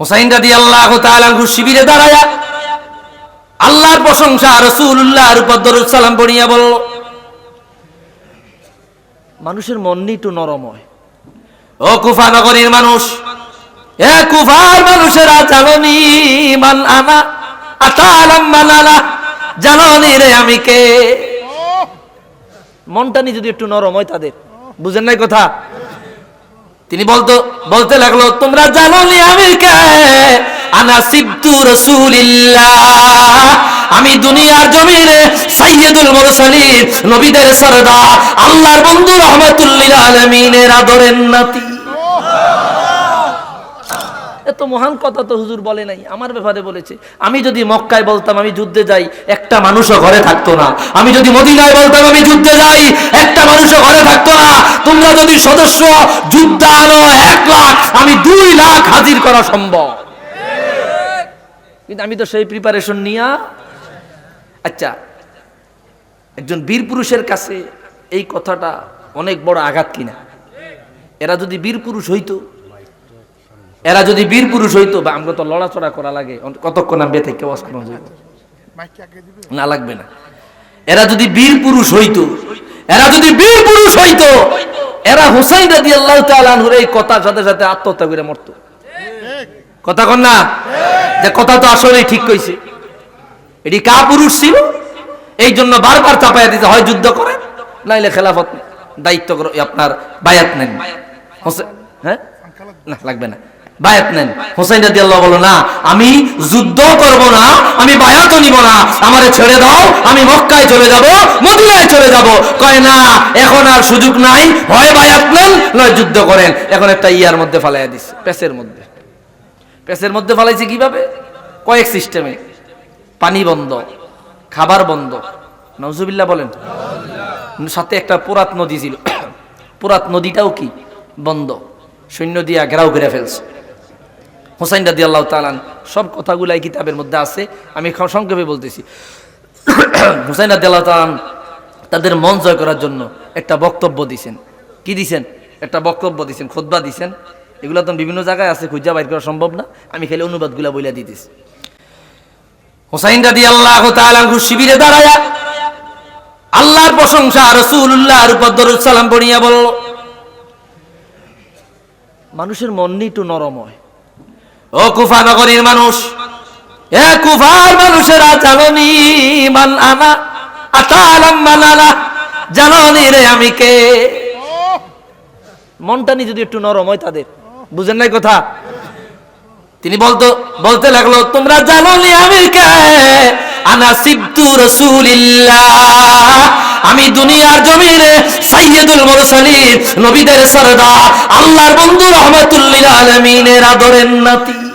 হোসাইন রাদি আল্লাহ তাআলাহু শিবিরে দাঁড়ায়া আল্লাহর প্রশংসা, রাসূলুল্লাহর উপর দরুদ সালাম পড়িয়া বলল, মানুষের মন একটু নরম হয় ও কুফা নগরীর মানুষ, এ কুফার মানুষেরা জাননি মান আনা, আতালাম মানালা জাননি রে আমি কে? মনটা নি যদি একটু নরম হয় তাদের। বুঝেন নাই কথা? তিনি বলতো, বলতে লাগল, তোমরা জানো নি আমি কে আনা সিবতু রাসূলিল্লাহ। আমি দুনিয়ার জমিনে সাইয়্যিদুল মুরসালিন, নবীদের সরদার, আল্লাহর বন্ধু রহমাতুল্লিল আলামিনের আদরের নাতি। এত মহান কথা তো হুজুর বলে নাই, আমার ব্যাপারে বলেছে। আমি যদি মক্কায় বলতাম আমি যুদ্ধে যাই, একটা মানুষও ঘরে থাকতো না। আমি যদি মদিনায় বলতাম আমি যুদ্ধে যাই, একটা মানুষও ঘরে থাকতো না। যদি সদস্য যুদ্ধ আনো এক লাখ, আমি দুই লাখ হাজির করা সম্ভব। কিন্তু আমি তো সেই প্রিপারেশন নিয়া আচ্ছা একজন বীর পুরুষের কাছে এই কথাটা অনেক বড় আঘাত কিনা? এরা যদি বীর পুরুষ হইতো, এরা যদি বীর পুরুষ হইতো, বা আমরা তো লড়াচড়া করা লাগে কতক্ষণ আমি থেকে ওয়াজ না লাগবে না। এরা যদি বীর পুরুষ হইতো, এরা যদি বীর পুরুষ হইতো এরা হুসাইন রাদি আল্লাহ তালুর এই কথার সাথে সাথে আত্মহত্যা করে মরত। কথা কন না? যে কথা তো আসলেই ঠিক কইছে। এটি কা পুরুষ ছিল? এই জন্য বারবার চাপাইয়া দিতে হয় যুদ্ধ করে, নাইলে খেলাফত দায়িত্ব করো আপনার বায়াত নেন। হ্যাঁ? না, লাগবে না। বায়াত নেন। হোসেন রাদি আল্লাহ বলো না, আমি যুদ্ধ করব না, আমি বায়াতও নিব না। আমারে ছেড়ে দাও, আমি মক্কায় চলে যাব, মদিনায় চলে যাব। কয়, না, এখন আর সুযোগ নাই। হয় বায়াত নেন, নয় যুদ্ধ করেন। এখন একটা ইয়ার মধ্যে ফালাইয়া দিছে পেসের মধ্যে। পেসের মধ্যে ফালাইছে কীভাবে? কয়েক সিস্টেমে। পানি বন্ধ, খাবার বন্ধ। নজুবিল্লাহ বলেন। সাথে একটা পুরাত নদী ছিল। পুরাত নদীটাও কি? বন্ধ। সৈন্য দিয়া ঘেরাও করে ফেলছে। হোসাইন রাদি আল্লাহ তালান সব কথাগুলাই কিতাবের মধ্যে আছে। আমি সংক্ষেপে বলতেছি। হোসাইন রাদি আল্লাহ তালান তাদের মন জয় করার জন্য একটা বক্তব্য দিছেন। কি দিছেন? একটা বক্তব্য দিছেন খোদবা দিছেন। এগুলো তো বিভিন্ন জায়গায় আছে, খুঁজা বাইর করা সম্ভব না। আমি খালি অনুবাদগুলা বইলা দিতেছি। হোসাইন রাদি আল্লাহ তালানহু শিবিরে দাঁড়ায়া আল্লাহর প্রশংসা রসুল্লাহর সালাম পড়িয়া বলল, মানুষের মন একটু নরম হয়। ও কুফা নগরীর মানুষ। এ কুফার মানুষেরা জাননি, মান আনা, আতালাম মানালা, জাননি রে আমি কে? মনটা নি যদি একটু নরম হয় তাদের। বুঝেন নাই কথা? তিনি বলতো, বলতে লাগল, তোমরা জানো নি আমি কে? আনা সিবতু রাসূলিল্লাহ। আমি দুনিয়ার জমিনে সাইয়্যিদুল মুরসালিন, নবীদের সরদার, আল্লাহর বন্ধু রহমাতুল্লিল আলামিনের আদরের নাতি।